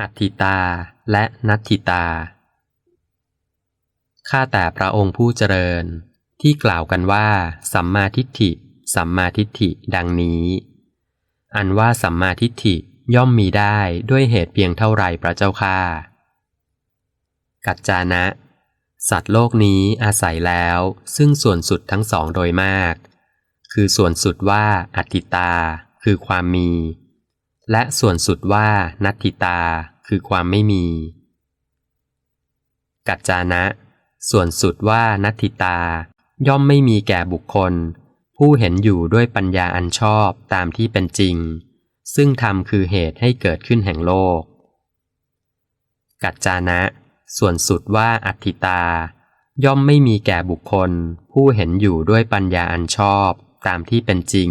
อัตถิตาและนัตถิตา ข้าแต่พระองค์ผู้เจริญ ที่กล่าวกันว่า สัมมาทิฏฐิ สัมมาทิฏฐิดังนี้ อันว่าสัมมาทิฏฐิย่อมมีได้ด้วยเหตุเพียงเท่าไรพระเจ้าข้ากัจจานะ สัตว์โลกนี้อาศัยแล้ว ซึ่งส่วนสุดทั้งสองโดยมาก คือส่วนสุดว่าอัตติตา คือความมี และส่วนสุดว่านัตติตาคือความไม่มี กัจจานะ ส่วนสุดว่านัตติตา ย่อมไม่มีแก่บุคคล ผู้เห็นอยู่ด้วยปัญญาอันชอบตามที่เป็นจริง ซึ่งธรรมคือเหตุให้เกิดขึ้นแห่งโลก กัจจานะ ส่วนสุดว่าอัตติตา ย่อมไม่มีแก่บุคคล ผู้เห็นอยู่ด้วยปัญญาอันชอบตามที่เป็นจริง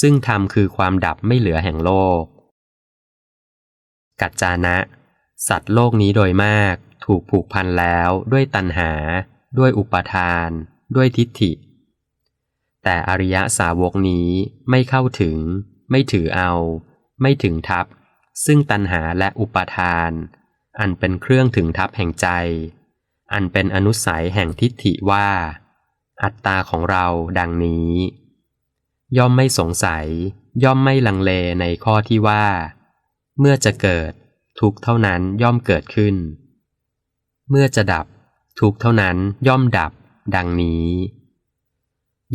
ซึ่งธรรมคือความดับไม่เหลือแห่งโลก กัจจานะ สัตว์โลกนี้โดยมาก ถูกผูกพันแล้วด้วยตัณหา ด้วยอุปทาน ด้วยทิฏฐิ แต่อริยสาวกนี้ไม่เข้าถึง ไม่ถือเอา ไม่ถึงทับ ซึ่งตัณหาและอุปทาน อันเป็นเครื่องถึงทับแห่งใจ อันเป็นอนุสัยแห่งทิฏฐิว่า อัตตาของเราดังนี้ ย่อมไม่สงสัย ย่อมไม่ลังเลในข้อที่ว่า เมื่อจะเกิด ทุกเท่านั้นย่อมเกิดขึ้น เมื่อจะดับ ทุกเท่านั้นย่อมดับ ดังนี้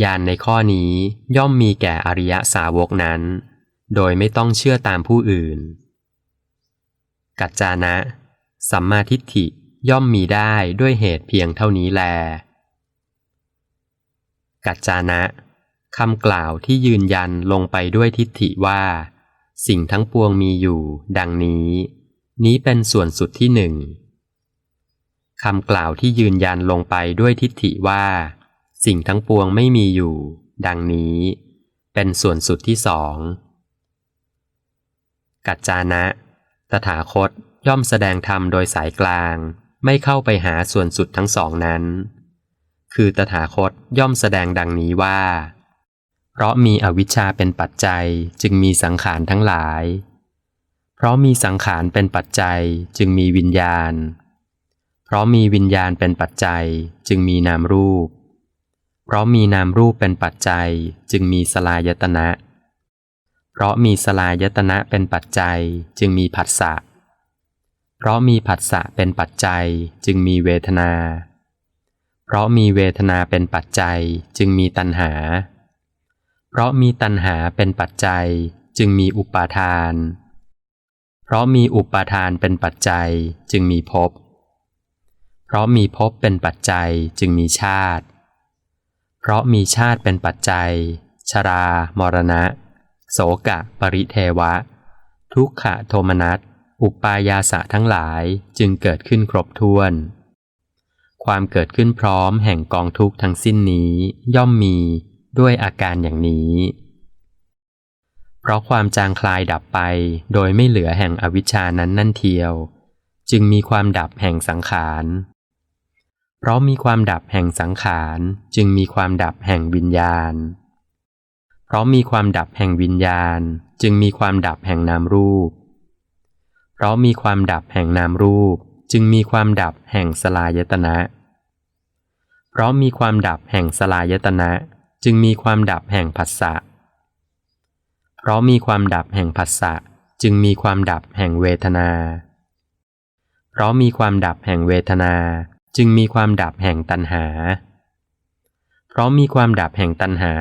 ญาณในข้อนี้ย่อมมีแก่อริยสาวกนั้น โดยไม่ต้องเชื่อตามผู้อื่น กัจจานะ สัมมาทิฏฐิย่อมมีได้ด้วยเหตุเพียงเท่านี้แล กัจจานะ คำกล่าวที่ยืนยันลงไปด้วยทิฏฐิว่า สิ่งทั้งปวงมีอยู่ ดังนี้ นี้เป็นส่วนสุดที่หนึ่งคำกล่าวที่ยืนยันลงไปด้วยทิฏฐิว่า สิ่งทั้งปวงไม่มีอยู่ ดังนี้ เป็นส่วนสุดที่สองกัจจานะ ตถาคตย่อมแสดงธรรมโดยสายกลาง ไม่เข้าไปหาส่วนสุดทั้งสองนั้น คือตถาคตย่อมแสดงดังนี้ว่า เพราะมีอวิชชาเป็นปัจจัยจึงมีสังขารทั้งหลาย เพราะมีสังขารเป็นปัจจัยจึงมีวิญญาณ เพราะมีวิญญาณเป็นปัจจัยจึงมีนามรูป เพราะมีนามรูปเป็นปัจจัยจึงมีสลายตนะ เพราะมีสลายตนะเป็นปัจจัยจึงมีผัสสะ เพราะมีผัสสะเป็นปัจจัยจึงมีเวทนา เพราะมีเวทนาเป็นปัจจัยจึงมีตัณหาเพราะมีตัณหาเป็นปัจจัยจึงมีอุปาทาน เพราะมีอุปาทานเป็นปัจจัยจึงมีภพ เพราะมีภพเป็นปัจจัยจึงมีชาติ เพราะมีชาติเป็นปัจจัย ชรา มรณะ โสกะ ปริเทวะ ทุกขะโทมนัส อุปายาสะทั้งหลายจึงเกิดขึ้นครบถ้วน ความเกิดขึ้นพร้อมแห่งกองทุกข์ทั้งสิ้นนี้ย่อมมี ด้วยอาการอย่างนี้ เพราะความจางคลายดับไปโดยไม่เหลือแห่งอวิชชานั้นนั่นเทียว จึงมีความดับแห่งสังขาร เพราะมีความดับแห่งสังขารจึงมีความดับแห่งวิญญาณ เพราะมีความดับแห่งวิญญาณ จึงมีความดับแห่งนามรูป เพราะมีความดับแห่งนามรูป จึงมีความดับแห่งสลายตนะเพราะมีความดับแห่งสลายตนะ จึงมีความดับแห่งผัสสะ เพราะมีความดับแห่งผัสสะจึงมีความดับแห่งเวทนา เพราะมีความดับแห่งเวทนา จึงมีความดับแห่งตัณหา เพราะมีความดับแห่งตัณหา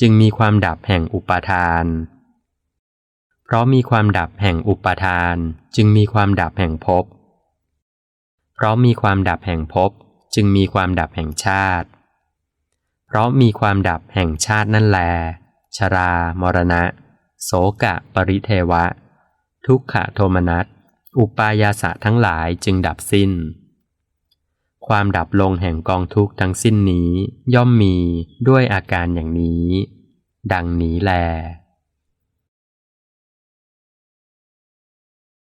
จึงมีความดับแห่งอุปาทาน เพราะมีความดับแห่งอุปาทาน จึงมีความดับแห่งภพ เพราะมีความดับแห่งภพจึงมีความดับแห่งชาติ เพราะมีความดับแห่งชาตินั่นแล ชรา มรณะ โสกะ ปริเทวะ ทุกขโทมนัส อุปายาสะทั้งหลายจึงดับสิ้น ความดับลงแห่งกองทุกข์ทั้งสิ้นนี้ย่อมมีด้วยอาการอย่างนี้ ดังนี้แล